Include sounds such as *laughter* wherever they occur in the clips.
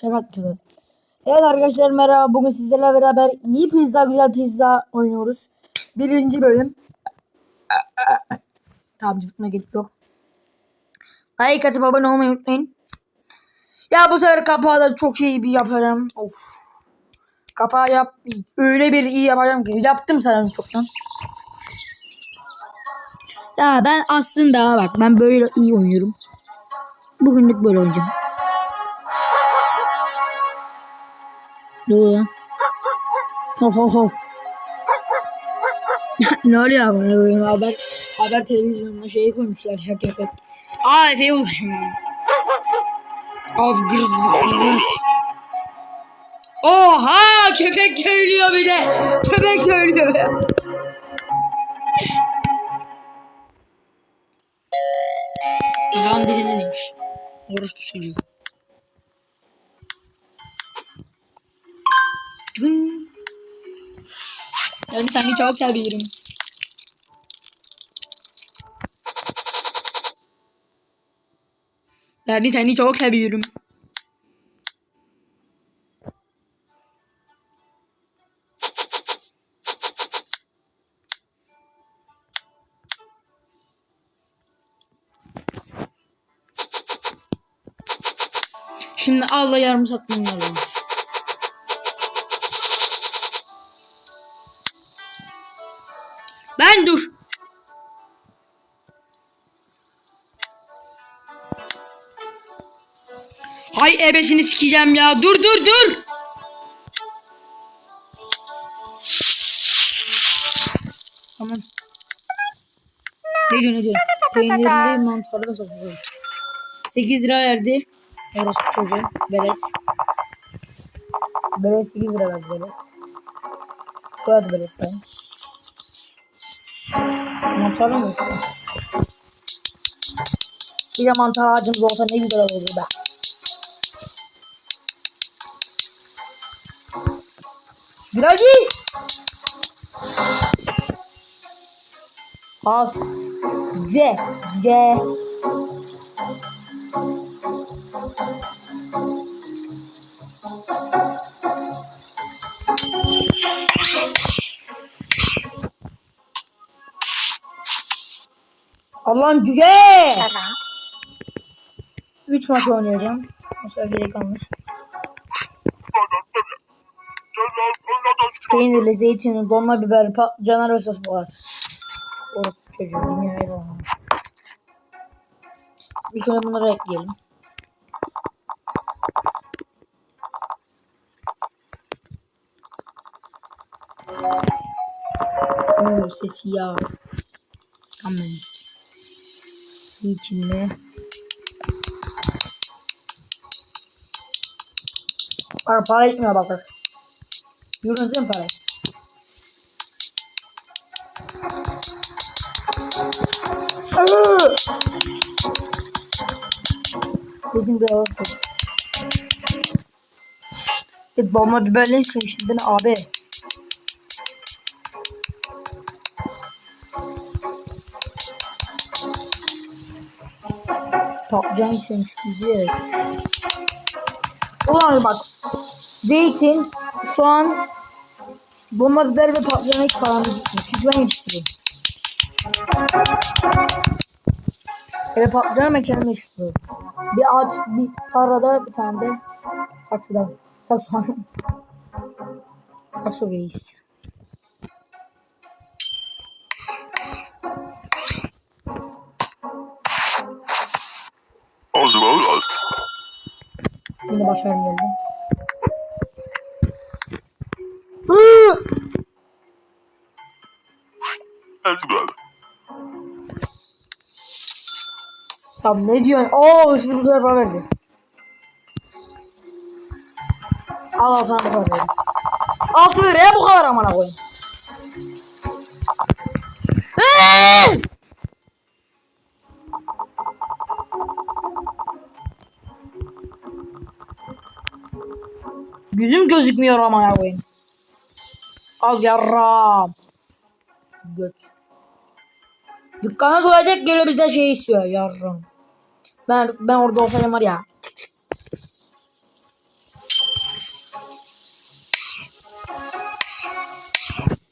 Şaka. Evet arkadaşlar merhaba. Bugün sizlerle beraber iyi pizza güzel pizza oynuyoruz. Birinci bölüm. Tamam cıvıtma gerek yok. Like atıp abone olmayı unutmayın. Ya bu sefer kapağı da çok iyi bir yaparım. Of. Kapağı yap. Öyle bir iyi yapacağım ki. Yaptım sanırım çoktan. Ya ben aslında bak ben böyle iyi oynuyorum. Bugünlük böyle oynayacağım. Ne oluyor? Ho ho ho. ne oluyor abi? Haber, haber televizyonuna şey koymuşlar. Hak hak hak. Aa Efe ulaşmıyor. Az bir. Oha köpek söylüyor bir de. Köpek söylüyor. Bakalım bize ne demiş. Orospu çocuğu. Ben bir tane çok seviyorum. Bir tane çok seviyorum. Şimdi Allah yarım satmam lazım. Ben dur. Hay ebesini sikeceğim ya. Dur dur dur. Tamam. Ne diyor ne diyor? Peynirli mantarlı soslu. 8 lira verdi. Orospu çocuğu. Belet. Belet 8 lira verdi belet. Soyadı belet sayın. Mantarlı mı? Bir de mantar ağacımız olsa ne güzel olurdu be. Giragi! Al. C. C. Allah'ım cüce! 3 maç oynayacağım. Mesela gerek kalmıyor. Peynirli, zeytinli, dolma biber, patlıcanlar ve sos var. Orası çocuğu dünyaya da olmamış. Bir kere bunları ekleyelim. Oo sesi ya. Tamam. İçinde. Para, para etmiyor bak bak. Görüyorsunuz değil mi parayı? Aa! Dedim bir ağır. E, bomba biberle seviştirdin abi. İstemiş bizi. Ulan bak. Zeytin, soğan, bomba biber ve hiç param gitmiyor. Çünkü ben yetiştiriyorum. Ve ben kendim yetiştiriyorum. Bir ağaç, bir tarlada bir tane de saksıda. Sakso. *laughs* Sakso reis. Başarım geldi. Tamam ne diyorsun? Oo siz bu sefer verdi. Al al sana bu sefer verdi. Altı liraya bu kadar amına koyayım. Yüzüm gözükmüyor ama ya koyayım. Al yarram. Göt. Dükkana soyacak geliyor bizden şey istiyor yarram. Ben ben orada olsaydım var ya.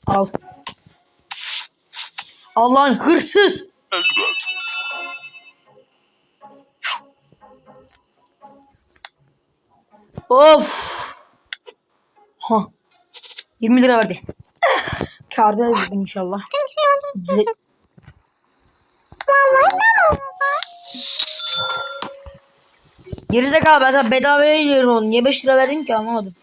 Al. Allah'ın hırsız. Of. Ha. 20 lira verdi. Kârda edildim inşallah. Dile- Gerizekalı ben sana bedavaya yiyorum onu. Niye 5 lira verdin ki anlamadım.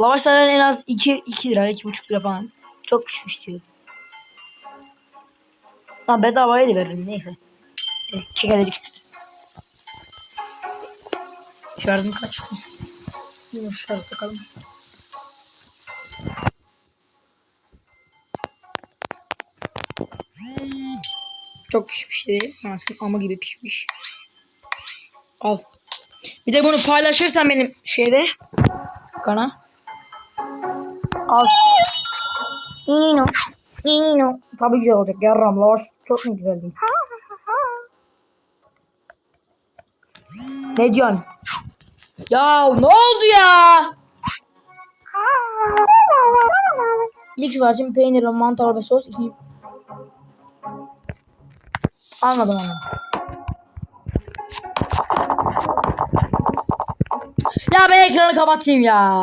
Lavaşlar en az 2, 2 lira, 2,5 lira falan. Çok pişmiş diyor. Tamam bedavaya da veririm neyse. Evet, Kekeledik. Şarjım kaç? Bunu şarj takalım. Çok pişmiş. Anasını ama gibi pişmiş. Al. Bir de bunu paylaşırsan benim şeyde. Kana. Al. Nino. Nino. Tabii güzel olacak. Yarram lavaş. Çok mu güzel değil? *laughs* Ne diyorsun? Ya ne oldu ya? İlk var şimdi peynirli mantar ve sos. Anladım anladım. Ya ben ekranı kapatayım ya.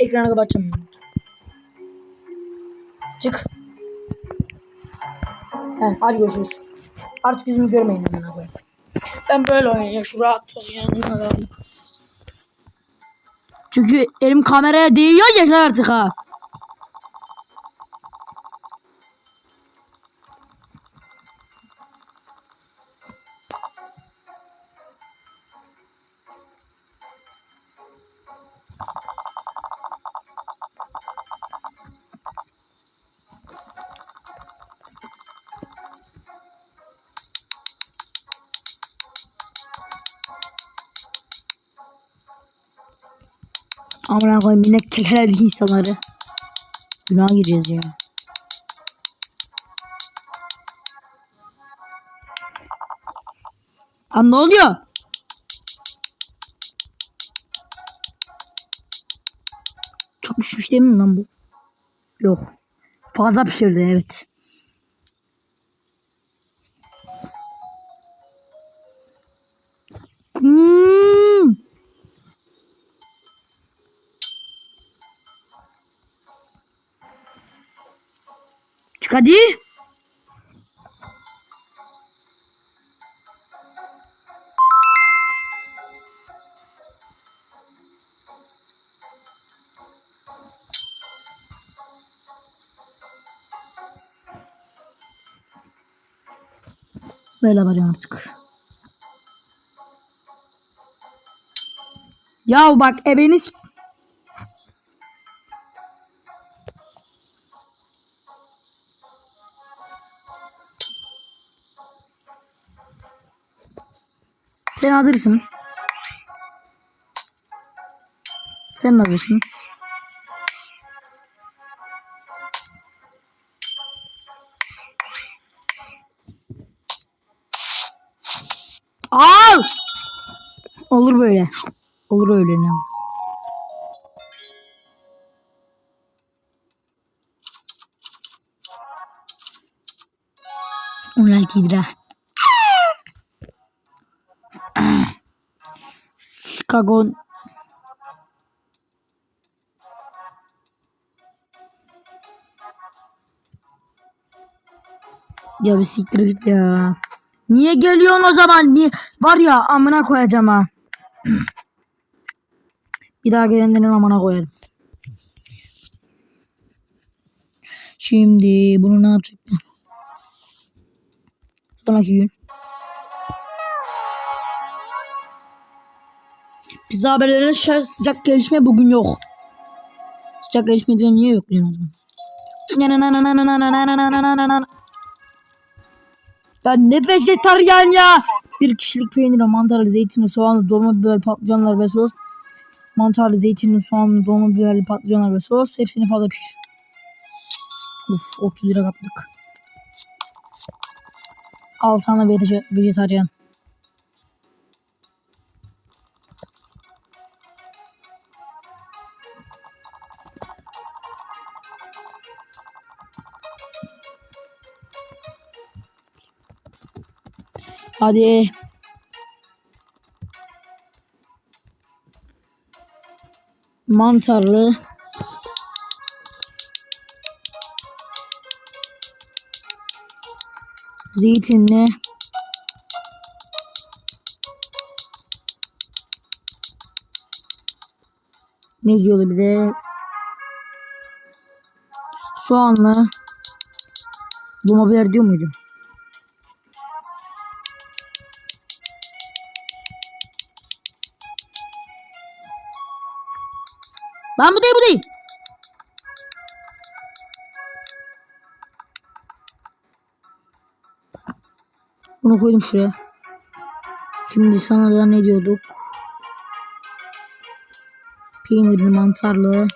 Ekranı kapatacağım. Çık. Yani hadi görüşürüz. Artık yüzümü görmeyin amına koyayım. Ben böyle oynayayım. Şu rahat pozisyonuna. Çünkü elim kameraya değiyor yeter artık ha. Amına koyayım yine kekeledik insanları. Günah gireceğiz ya. Lan ne oluyor? Çok pişmiş değil mi lan bu? Yok. Fazla pişirdi evet. Hadi. Böyle yapacağım artık. Ya bak ebeniz hazırsın. Sen hazırsın. Al! Olur böyle. Olur öyle ne? On altı lira. Chicago Ya bir siktir git ya. Niye geliyorsun o zaman? Niye? Var ya amına koyacağım ha. bir daha gelenlerin amına koyarım. Şimdi bunu ne yapacaklar? Sonraki gün. Pizza haberlerine sıcak gelişme bugün yok. Sıcak gelişme diyor niye yok zaman? Ya ne vejetaryen ya. Bir kişilik peynir, mantarlı, zeytinli, soğanlı, dolma biber, patlıcanlar ve sos. Mantarlı, zeytinli, soğanlı, dolma biberli, patlıcanlar ve sos. Hepsini fazla pişir. Uf 30 lira kaptık. 6 tane vege- vejetaryen. Hadi. Mantarlı. Zeytinli. Ne diyordu bir de? Soğanlı. Duma biber diyor muydu? Lan bu değil bu değil. Bunu koydum şuraya. Şimdi sana da ne diyorduk? Peynirli mantarlı.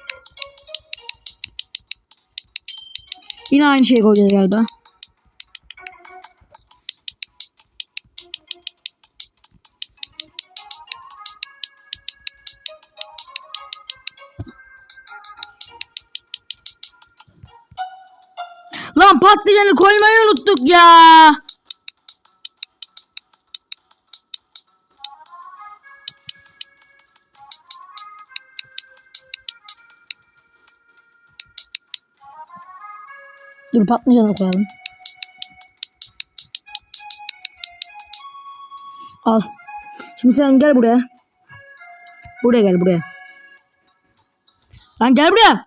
Yine aynı şeyi koyacağız galiba. Unuttuk ya. Dur patlıcanı koyalım. Al. Şimdi sen gel buraya. Buraya gel buraya. Lan gel buraya.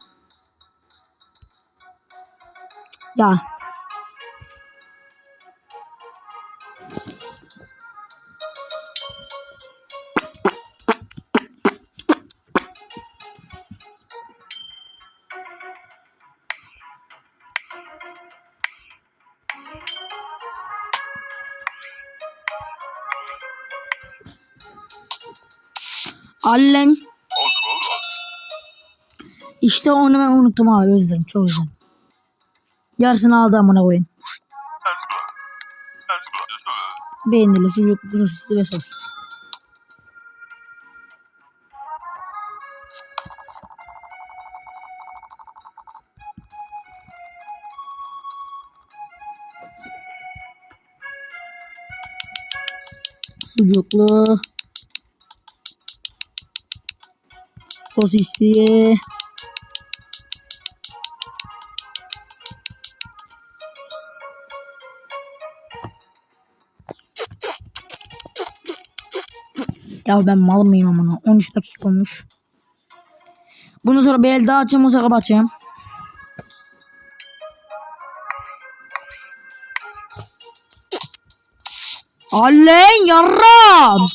Ya. Allen. İşte onu ben unuttum abi özledim çok özledim. Yarısını aldı amına koyayım. Beğenili sucuklu sosisli ve sos. Sucuklu. Sosisli. Ya ben mal mıyım amına? 13 dakika olmuş. Bundan sonra bir el daha açacağım zaman kapatacağım. Allen yarram.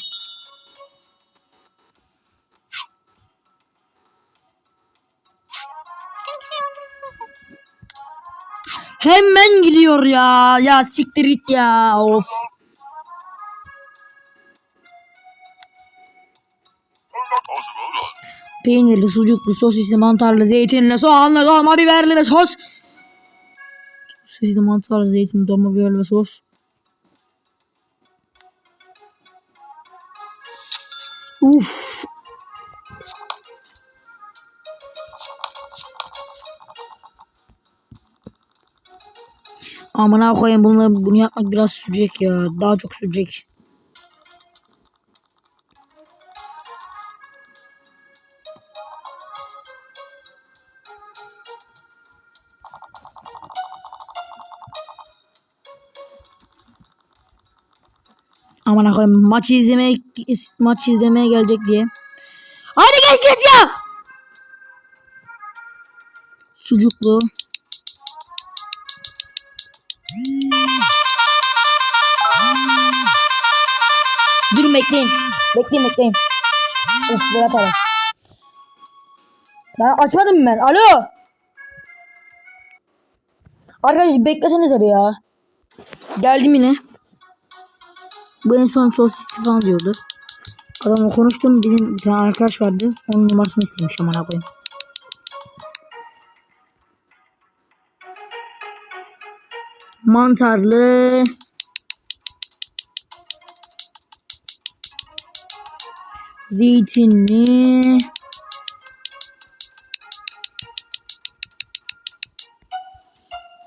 Hemen gidiyor ya. Ya siktir git ya. Of. Peynirli, sucuklu, sosisli, mantarlı, zeytinli, soğanlı, dolma biberli ve sos. Sosisli, mantarlı, zeytinli, dolma biberli ve sos. Amına koyayım bunları bunu yapmak biraz sürecek ya. Daha çok sürecek. Aman koyayım maçı izlemeye maç izlemeye gelecek diye. Hadi geç geç ya. Sucuklu. Bekleyin. Bekleyin bekleyin. Of Berat abi. Ben açmadım ben? Alo. Arkadaşlar beklesenize bir ya. Geldim yine. Bu en son sosisli falan diyordu. Adamla konuştum. Benim bir tane arkadaş vardı. Onun numarasını istemiş amına koyayım. Mantarlı. Zeytinli.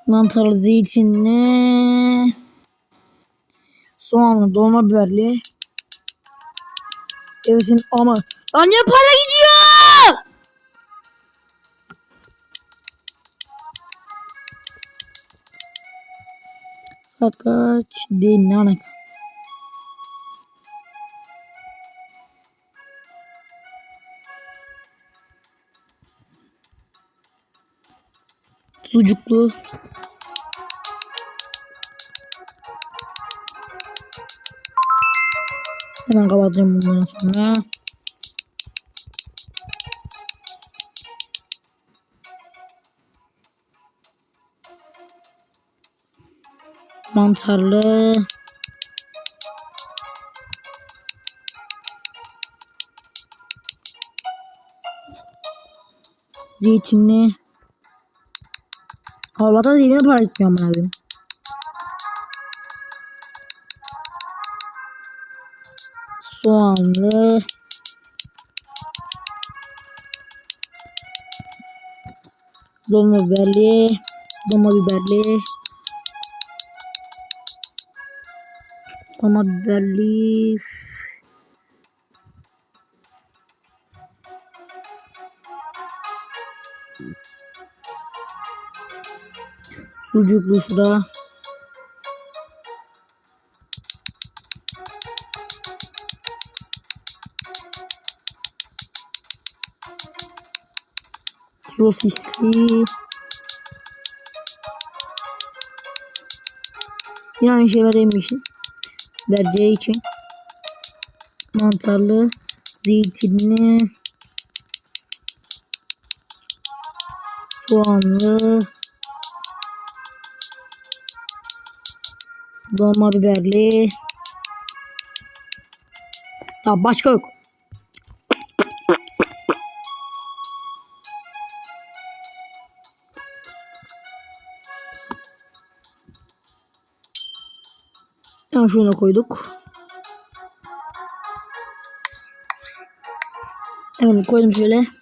Mantarlı zeytinli. Soğanlı dolma biberli. Evesin ama. Lan niye para gidiyor? Saat kaç? Değil ne alaka? Sucuklu. Hemen kapatacağım bundan sonra. Mantarlı. Zeytinli. Havlada zeytine para gitmiyor amına koyayım. Soğanlı. Dolma biberli. Dolma biberli. Dolma biberli. Sucuklu şurada. Sosisli. Yine aynı şey veremeyişim. Vereceği için. Mantarlı. Zeytinli. Soğanlı. Dolma biberli. Tamam başka yok. Tamam şunu koyduk. Evet koydum şöyle.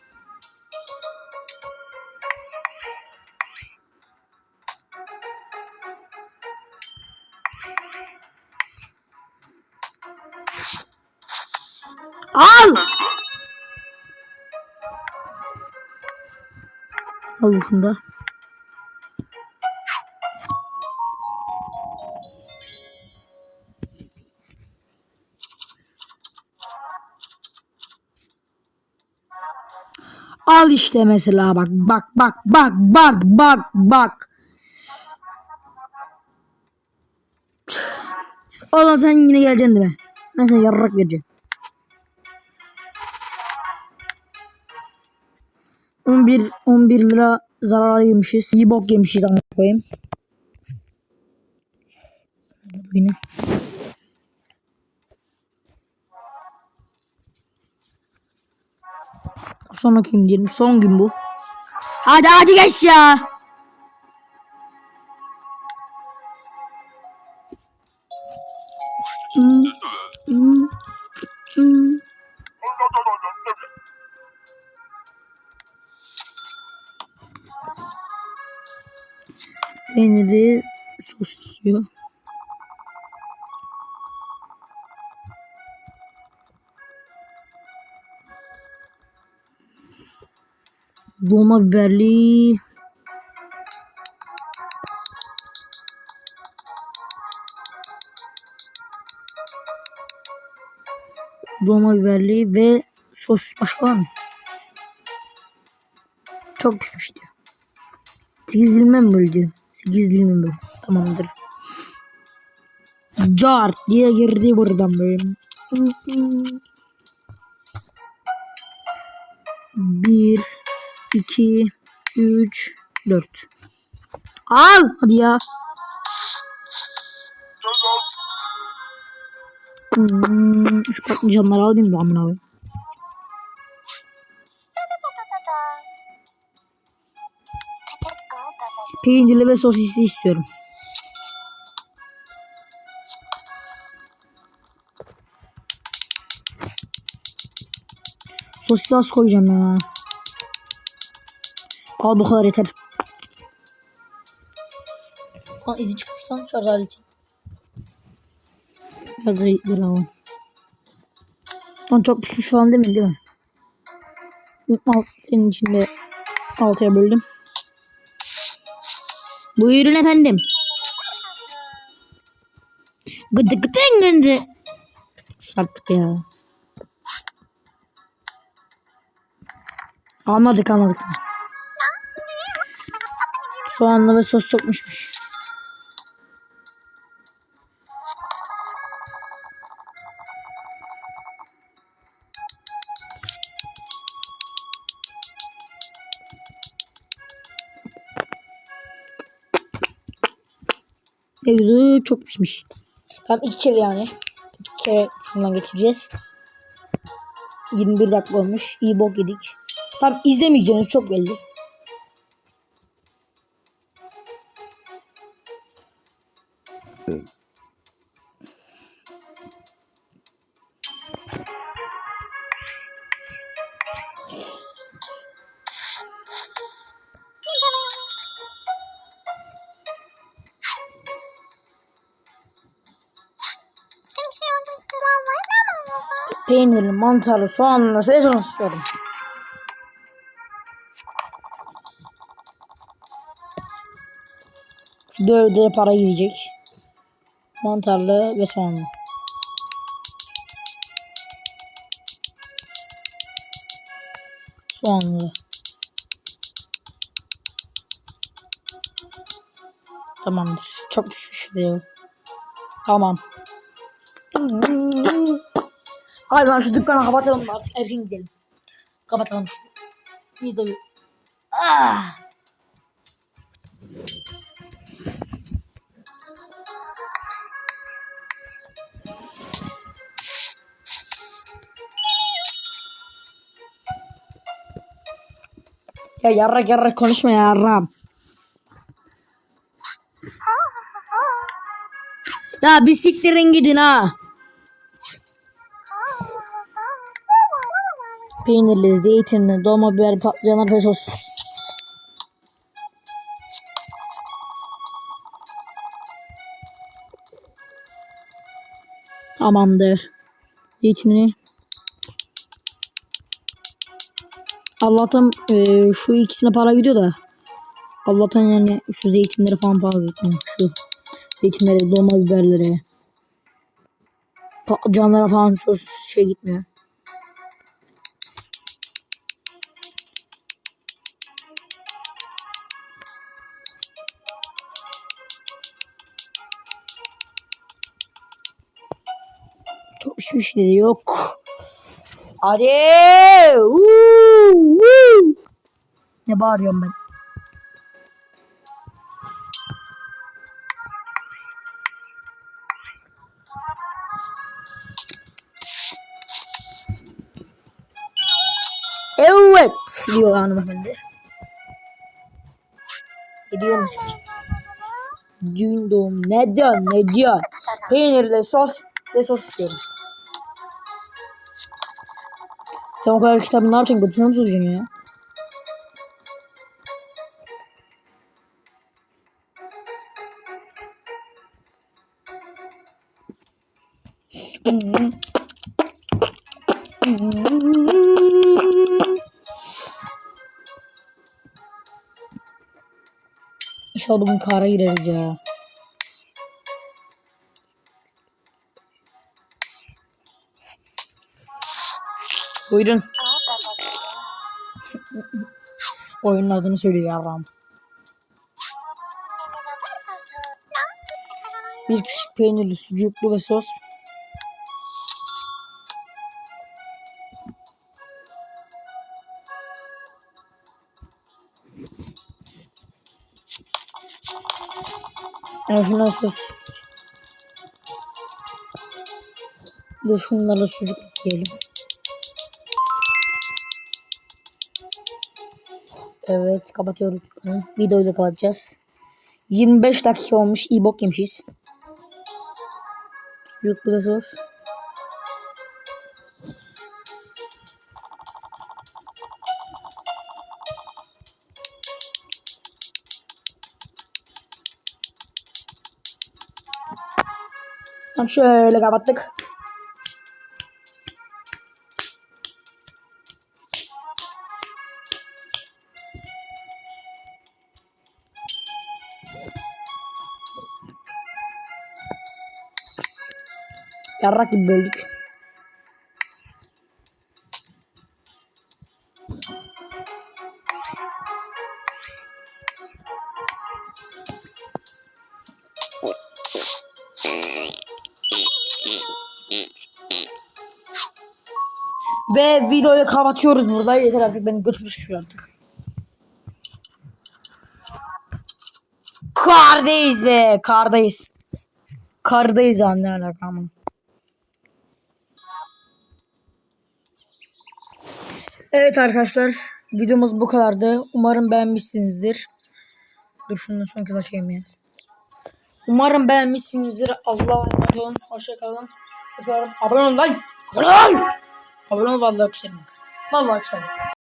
Al şunu da. Al işte mesela bak bak bak bak bak bak bak. Oğlum sen yine geleceksin değil mi? Ben sana yarrak vereceğim. 11 11 lira zarar yemişiz. İyi bok yemişiz ama koyayım. Bu Yine. Son okuyayım diyelim. Son gün bu. Hadi hadi geç ya. Peyniri sos istiyor. Dolma biberli. Dolma biberli ve sos başka var mı? Çok pişmiş diyor. 8 dilime mi böldü? 8 dilime mi böldü? Tamamdır. Cart diye girdi buradan böyle. Bir, iki, üç, dört. Al hadi ya. Hmm, şu patlıcanları alayım da amına koyayım. Peynirli ve sosisli istiyorum. Sosis az koyacağım ya. Al bu kadar yeter. Lan izi çıkmış lan şarj aleti. Biraz alalım. Lan çok pişmiş falan değil mi değil mi? Alt, senin için de altıya böldüm. Buyurun efendim. Gıdı gıdı gıdı. Sattık ya. Anladık anladık. Soğanlı ve sos çokmuşmuş. Evet, çok pişmiş. Tam iki kere yani. İki kere fırından geçireceğiz. 21 dakika olmuş. İyi bok yedik. Tam izlemeyeceğiniz çok belli. Peynirli, mantarlı, soğanlı ve sos istiyorum. Şu para girecek. Mantarlı ve soğanlı. Soğanlı. Tamamdır. Çok pişmiş diyor. Tamam. Hadi lan şu dükkanı kapatalım artık erken gidelim. Kapatalım şu videoyu. Ah. Ya yarrak yarrak konuşma ya. Ya bir siktirin gidin ha. Peynirli, zeytinli, dolma biber, patlıcanlar ve sos. Tamamdır. Zeytinli. Allah'tan e, şu ikisine para gidiyor da. Allah'tan yani şu zeytinleri falan para gitmiyor. Şu zeytinleri, dolma biberleri. Patlıcanlara falan sos şey gitmiyor. Dedi yok. Hadi. Woo, woo. Ne bağırıyorum ben? Evet diyor hanımefendi. Gidiyor musun? Dün doğum ne diyorsun ne diyorsun? Peynirli sos ve sos istiyorum. Sen o kadar kitabı ne yapacaksın? Götüne mi soracaksın ya? İnşallah bugün kara gireriz ya. Buyurun. Oyunun adını söylüyor yavrum. Bir kişi peynirli, sucuklu ve sos. Yani şundan sos. Bir de şunlarla sucuk yiyelim. Evet kapatıyoruz. Videoyu da kapatacağız. 25 dakika olmuş. iyi bok yemişiz. Sucuklu da sos. Şöyle kapattık. Yarrak gibi böldük. Ve videoyu kapatıyoruz burada. Yeter artık beni götürür şu artık. Kardayız be. Kardayız. Kardayız abi ne Evet arkadaşlar. Videomuz bu kadardı. Umarım beğenmişsinizdir. Dur şunu son kez açayım ya. Umarım beğenmişsinizdir. Allah'a emanet olun. Hoşçakalın. Öpüyorum. Abone olun lan. Abone ol. Abone ol vallahi küserim. Vallahi küserim.